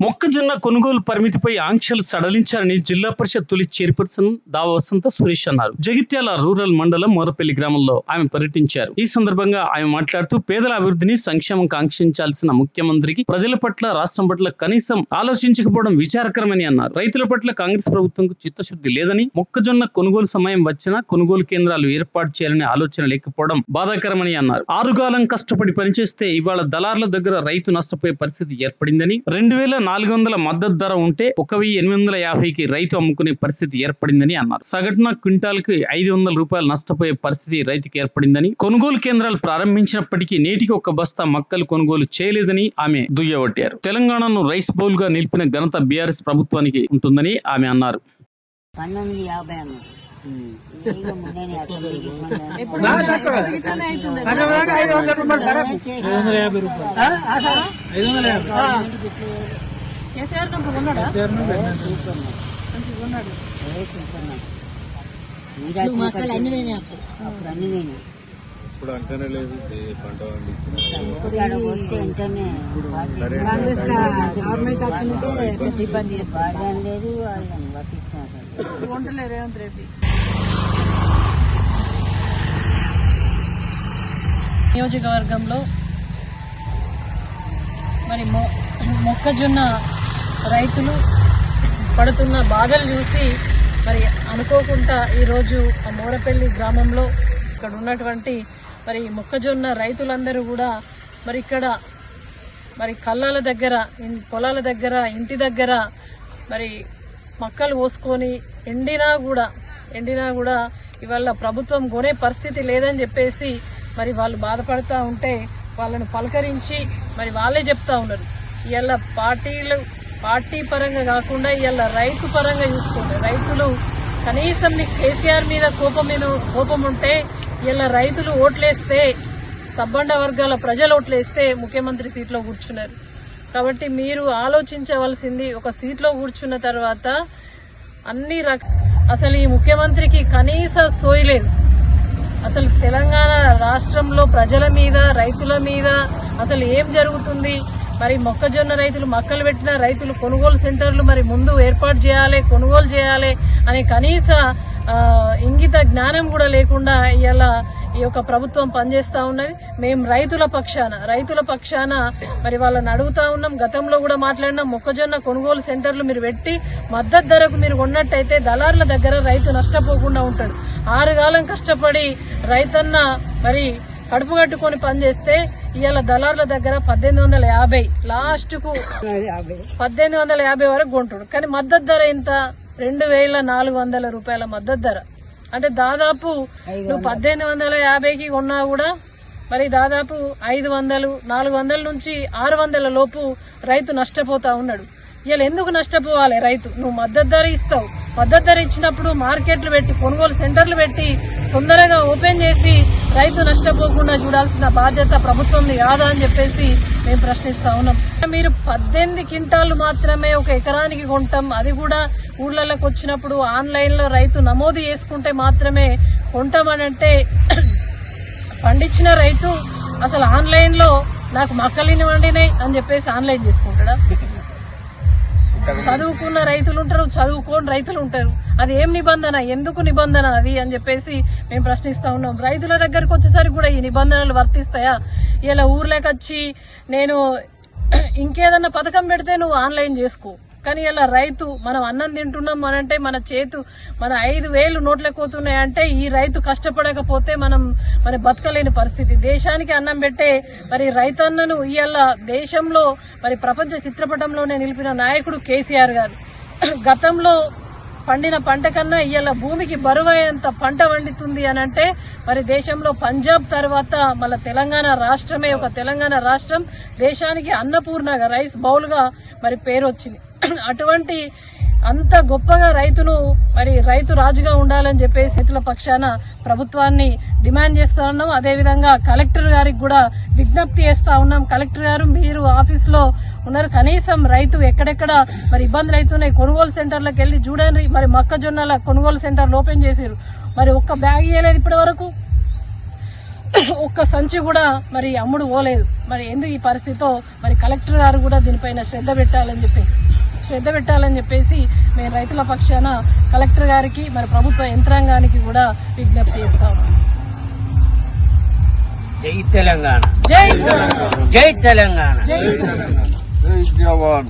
మొక్కజొన్న కొనుగోలు పరిమితిపై ఆంక్షలు సడలించారని జిల్లా పరిషత్ తొలి చైర్పర్సన్ దావ వసంత సురేష్ అన్నారు. జగిత్యాల రూరల్ మండలం మోరపల్లి గ్రామంలో ఆమె పర్యటించారు. ఈ సందర్భంగా ఆమె మాట్లాడుతూ పేదల అభివృద్ధిని సంక్షేమం కాంక్షించాల్సిన ముఖ్యమంత్రికి ప్రజల పట్ల రాష్ట్రం పట్ల కనీసం ఆలోచించకపోవడం విచారకరమని అన్నారు. రైతుల పట్ల కాంగ్రెస్ ప్రభుత్వంకు చిత్తశుద్ధి లేదని మొక్కజొన్న కొనుగోలు సమయం వచ్చినా కొనుగోలు కేంద్రాలు ఏర్పాటు చేయాలనే ఆలోచన లేకపోవడం బాధాకరమని అన్నారు. ఆరుగాలం కష్టపడి పనిచేస్తే ఇవాళ దళార్ల దగ్గర రైతు నష్టపోయే పరిస్థితి ఏర్పడిందని రెండు వేల నాలుగు వందల మద్దతు ధర ఉంటే ఒక వెయ్యి ఎనిమిది వందల యాభైకి రైతు అమ్ముకునే పరిస్థితి ఏర్పడిందని అన్నారు. సగటున క్వింటాల్కి ఐదు వందల రూపాయలు నష్టపోయే పరిస్థితి రైతుకి ఏర్పడిందని కొనుగోలు కేంద్రాలు ప్రారంభించినప్పటికీ నేటికి ఒక బస్తా మక్కలు కొనుగోలు చేయలేదని ఆమె దుయ్యబట్టారు. తెలంగాణను రైస్ బౌల్గా నిలిపిన ఘనత బీఆర్ఎస్ ప్రభుత్వానికి ఉంటుందని ఆమె అన్నారు. పంతొమ్మిది యాభై ముందే తొమ్మిదికి పంతొమ్మిది. కేసీఆర్ ఉన్నాడా. అప్పుడు అన్ని. ఇప్పుడు అంటనే లేదు పంట ఇబ్బంది లేదు. పట్టించుకున్నారు రేవంత్ రెడ్డి. నియోజకవర్గంలో మరి మొ మొక్కజొన్న రైతులు పడుతున్న బాధలు చూసి మరి అనుకోకుండా ఈరోజు ఆ మోరపల్లి గ్రామంలో ఇక్కడ ఉన్నటువంటి మరి మొక్కజొన్న రైతులందరూ కూడా మరి ఇక్కడ మరి కళ్ళాల దగ్గర పొలాల దగ్గర ఇంటి దగ్గర మరి మక్కలు పోసుకొని ఎండినా కూడా ఎండినా కూడా ఇవాళ ప్రభుత్వం కొనే పరిస్థితి లేదని చెప్పేసి మరి వాళ్ళు బాధపడతా ఉంటే వాళ్ళను పలకరించి మరి వాళ్ళే చెప్తా ఉన్నారు. ఇవాళ పార్టీలు పార్టీ పరంగా కాకుండా ఇవాళ రైతు పరంగా చూసుకోండి రైతులు కనీసం నీకు కేసీఆర్ మీద కోపం కోపం ఉంటే ఇలా రైతులు ఓట్లేస్తే సబ్బండ వర్గాల ప్రజలు ఓట్లేస్తే ముఖ్యమంత్రి సీట్లో కూర్చున్నారు. కాబట్టి మీరు ఆలోచించవలసింది ఒక సీట్లో కూర్చున్న తర్వాత అన్ని రక అసలు ఈ ముఖ్యమంత్రికి కనీస సోయలేదు అసలు తెలంగాణ రాష్ట్రంలో ప్రజల మీద రైతుల మీద అసలు ఏం జరుగుతుంది? మరి మొక్కజొన్న రైతులు మక్కలు పెట్టిన రైతులు కొనుగోలు సెంటర్లు మరి ముందు ఏర్పాటు చేయాలి కొనుగోలు చేయాలి అనే కనీస ఇంగిత జ్ఞానం కూడా లేకుండా ఇలా ఈ యొక్క ప్రభుత్వం పనిచేస్తూ ఉన్నది. మేము రైతుల పక్షాన రైతుల పక్షాన మరి వాళ్ళని అడుగుతా ఉన్నాం. గతంలో కూడా మాట్లాడినాం మొక్కజొన్న కొనుగోలు సెంటర్లు మీరు పెట్టి మద్దతు ధరకు మీరు కొన్నట్టయితే దళారుల దగ్గర రైతు నష్టపోకుండా ఉంటాడు. ఆరుగాలం కష్టపడి రైతన్న మరి కడుపు కట్టుకొని పనిచేస్తే ఇవాళ దళారుల దగ్గర పద్దెనిమిది వందల యాభై. లాస్ట్కు పద్దెనిమిది వందల యాభై వరకు కొంటాడు కానీ మద్దతు ధర ఎంత రెండు వేల నాలుగు వందల రూపాయల మద్దతు ధర. అంటే దాదాపు నువ్వు పద్దెనిమిది వందల యాభైకి కొన్నా కూడా మరి దాదాపు ఐదు వందలు నాలుగు వందల నుంచి ఆరు వందల లోపు రైతు నష్టపోతా ఉన్నాడు. ఇలా ఎందుకు నష్టపోవాలి రైతు? నువ్వు మద్దతు ధర ఇస్తావు. మద్దతు ధర ఇచ్చినప్పుడు మార్కెట్లు పెట్టి కొనుగోలు సెంటర్లు పెట్టి తొందరగా ఓపెన్ చేసి రైతు నష్టపోకుండా చూడాల్సిన బాధ్యత ప్రభుత్వంది కాదా అని చెప్పేసి మేము ప్రశ్నిస్తా ఉన్నాం. మీరు పద్దెనిమిది క్వింటాలు మాత్రమే ఒక ఎకరానికి కొంటాం. అది కూడా ఊళ్ళలోకి వచ్చినప్పుడు ఆన్లైన్లో రైతు నమోదు చేసుకుంటే మాత్రమే కొంటామనంటే పండించిన రైతు అసలు ఆన్లైన్లో నాకు మక్కలిని వండినాయి అని చెప్పేసి ఆన్లైన్ చేసుకుంటాడా? చదువుకున్న రైతులు ఉంటారు చదువుకోని రైతులు ఉంటారు అది ఏం నిబంధన? ఎందుకు నిబంధన అది అని చెప్పేసి మేము ప్రశ్నిస్తా ఉన్నాం. రైతుల దగ్గరకు వచ్చేసరికి కూడా ఈ నిబంధనలు వర్తిస్తాయా? ఇలా ఊర్లోకి వచ్చి నేను ఇంకేదన్నా పథకం పెడితే నువ్వు ఆన్లైన్ చేసుకో. కానీ ఇలా రైతు మనం అన్నం తింటున్నాం అనంటే మన చేతు మన ఐదు వేలు నోట్లకు పోతున్నాయంటే ఈ రైతు కష్టపడకపోతే మనం మరి బతకలేని పరిస్థితి. దేశానికి అన్నం పెట్టే మరి రైతన్నను ఇవాళ దేశంలో మరి ప్రపంచ చిత్రపటంలోనే నిలిపిన నాయకుడు కేసీఆర్ గారు. గతంలో పండిన పంట కన్నా ఇవాళ భూమికి బరువయ్యేంత పంట వండుతుంది అని అంటే మరి దేశంలో పంజాబ్ తర్వాత మళ్ళీ తెలంగాణ రాష్ట్రమే ఒక తెలంగాణ రాష్ట్రం. దేశానికి అన్నపూర్ణగా రైస్ బౌల్గా మరి పేరు వచ్చింది అటువంటి అంత గొప్పగా రైతును మరి రైతు రాజుగా ఉండాలని చెప్పేసి రైతుల పక్షాన ప్రభుత్వాన్ని డిమాండ్ చేస్తా ఉన్నాం. అదేవిధంగా కలెక్టర్ గారికి కూడా విజ్ఞప్తి చేస్తా ఉన్నాం. కలెక్టర్ గారు మీరు ఆఫీస్లో ఉన్నారు. కనీసం రైతు ఎక్కడెక్కడ మరి ఇబ్బందులు అవుతున్నాయి కొనుగోలు సెంటర్లకు వెళ్ళి చూడండి. మరి మొక్కజొన్నల కొనుగోలు సెంటర్లు ఓపెన్ చేసిరు మరి ఒక్క బ్యాగ్ ఇవ్వలేదు ఇప్పటి వరకు. ఒక్క సంచి కూడా మరి అమ్ముడు పోలేదు. మరి ఎందుకు ఈ పరిస్థితితో? మరి కలెక్టర్ గారు కూడా దీనిపైన శ్రద్ధ పెట్టాలని చెప్పి శ్రద్ధ పెట్టాలని చెప్పేసి మేము రైతుల పక్షాన కలెక్టర్ గారికి మరి ప్రభుత్వ యంత్రాంగానికి కూడా విజ్ఞప్తి చేస్తాము. జై తెలంగాణ. జై జై తెలంగాణ. జై జై జవాన్